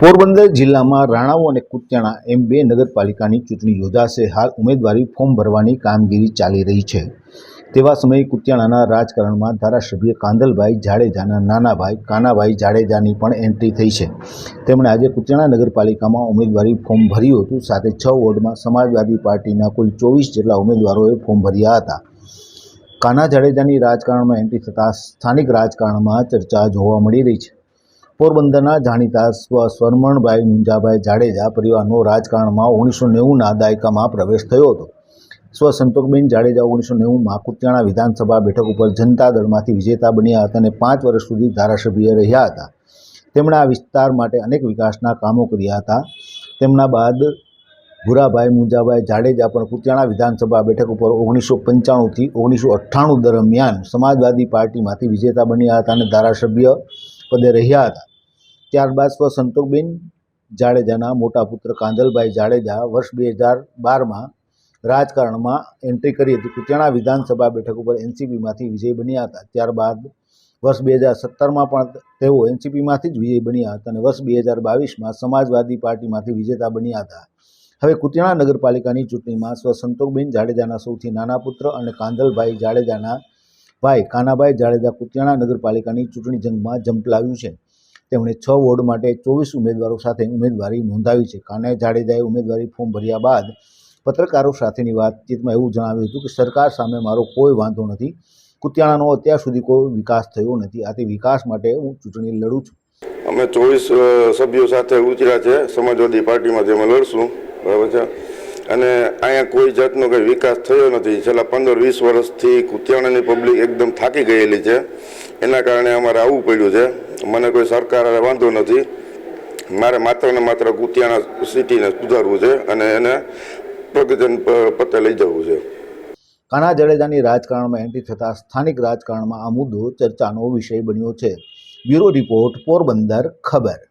પોરબંદર જિલ્લામાં રાણાઓ અને કુતિયાણા એમ બે નગરપાલિકાની ચૂંટણી યોજાશે. હાલ ઉમેદવારી ફોર્મ ભરવાની કામગીરી ચાલી રહી છે. તેવા સમયે કુતિયાણાના રાજકારણમાં ધારાસભ્ય કાંદલભાઈ જાડેજાના નાનાભાઈ, કાનાભાઈ જાડેજાની પણ એન્ટ્રી થઈ છે. તેમણે આજે કુતિયાણા નગરપાલિકામાં ઉમેદવારી ફોર્મ ભર્યું હતું. સાથે છ વોર્ડમાં સમાજવાદી પાર્ટીના કુલ ચોવીસ જેટલા ઉમેદવારોએ ફોર્મ ભર્યા હતા. કાના જાડેજાની રાજકારણમાં એન્ટ્રી થતાં સ્થાનિક રાજકારણમાં ચર્ચા જોવા મળી રહી છે. પોરબંદરના જાણીતા સ્વ સ્વર્મણભાઈ મુંજાભાઈ જાડેજા પરિવારનો રાજકારણમાં ઓગણીસો નેવુંના દાયકામાં પ્રવેશ થયો હતો. સ્વ સંતોકબેન જાડેજા ઓગણીસો નેવુંમાં કુતિયાણા વિધાનસભા બેઠક ઉપર જનતા દળમાંથી વિજેતા બન્યા હતા અને પાંચ વર્ષ સુધી ધારાસભ્ય રહ્યા હતા. તેમણે આ વિસ્તાર માટે અનેક વિકાસના કામો કર્યા હતા. તેમના બાદ ભૂરાભાઈ મુંજાભાઈ જાડેજા પણ કુતિયાણા વિધાનસભા બેઠક ઉપર ઓગણીસો પંચાણુંથી ઓગણીસો અઠ્ઠાણું દરમિયાન સમાજવાદી પાર્ટીમાંથી વિજેતા બન્યા હતા અને ધારાસભ્ય પદે રહ્યા હતા. ત્યારબાદ સ્વ સંતોકબેન જાડેજાના મોટા પુત્ર કાંદલભાઈ જાડેજા વર્ષ બે હજાર બારમાં રાજકારણમાં એન્ટ્રી કરી હતી. કુતિયાણા વિધાનસભા બેઠક ઉપર એનસીપીમાંથી વિજય બન્યા હતા. ત્યારબાદ વર્ષ બે હજાર સત્તરમાં પણ તેઓ એનસીપીમાંથી જ વિજય બન્યા હતા અને વર્ષ બે હજાર બાવીસમાં સમાજવાદી પાર્ટીમાંથી વિજેતા બન્યા હતા. હવે કુતિયાણા નગરપાલિકાની ચૂંટણીમાં સ્વ સંતોકબેન જાડેજાના સૌથી નાના પુત્ર અને કાંદલભાઈ જાડેજાના ભાઈ કાનાભાઈ જાડેજા કુતિયાણા નગરપાલિકાની ચૂંટણી જંગમાં ઝંપલાવ્યું છે. તેમણે છ વોર્ડ માટે ચોવીસ ઉમેદવારો સાથે ઉમેદવારી નોંધાવી છે. કાને જાડેજાએ ઉમેદવારી ફોર્મ ભર્યા બાદ પત્રકારો સાથેની વાતચીતમાં એવું જણાવ્યું હતું કે, સરકાર સામે મારો કોઈ વાંધો નથી. કુતિયાણાનો અત્યાર સુધી કોઈ વિકાસ થયો નથી. આથી વિકાસ માટે હું ચૂંટણી લડું છું. અમે ચોવીસ સભ્યો સાથે ઉતર્યા છે. સમાજવાદી પાર્ટીમાં અમે લડશું. બરાબર છે? અને અહીંયા કોઈ જાતનો કંઈ વિકાસ થયો નથી. છેલ્લા પંદર, વીસ વર્ષથી કુતિયાણાની પબ્લિક એકદમ થાકી ગયેલી છે. એના કારણે અમારે આવવું પડ્યું છે. મને કોઈ સરકાર વાંધો નથી. મારે માત્ર ને માત્ર કુતિયાણા સિટીને સુધારવું છે અને એને પ્રગતિન પ- પતે લઈ જવું છે. કાના જાડેજાની રાજકારણમાં એન્ટ્રી થતાં સ્થાનિક રાજકારણમાં આ મુદ્દો ચર્ચાનો વિષય બન્યો છે. બ્યુરો રિપોર્ટ પોરબંદર, ખબર.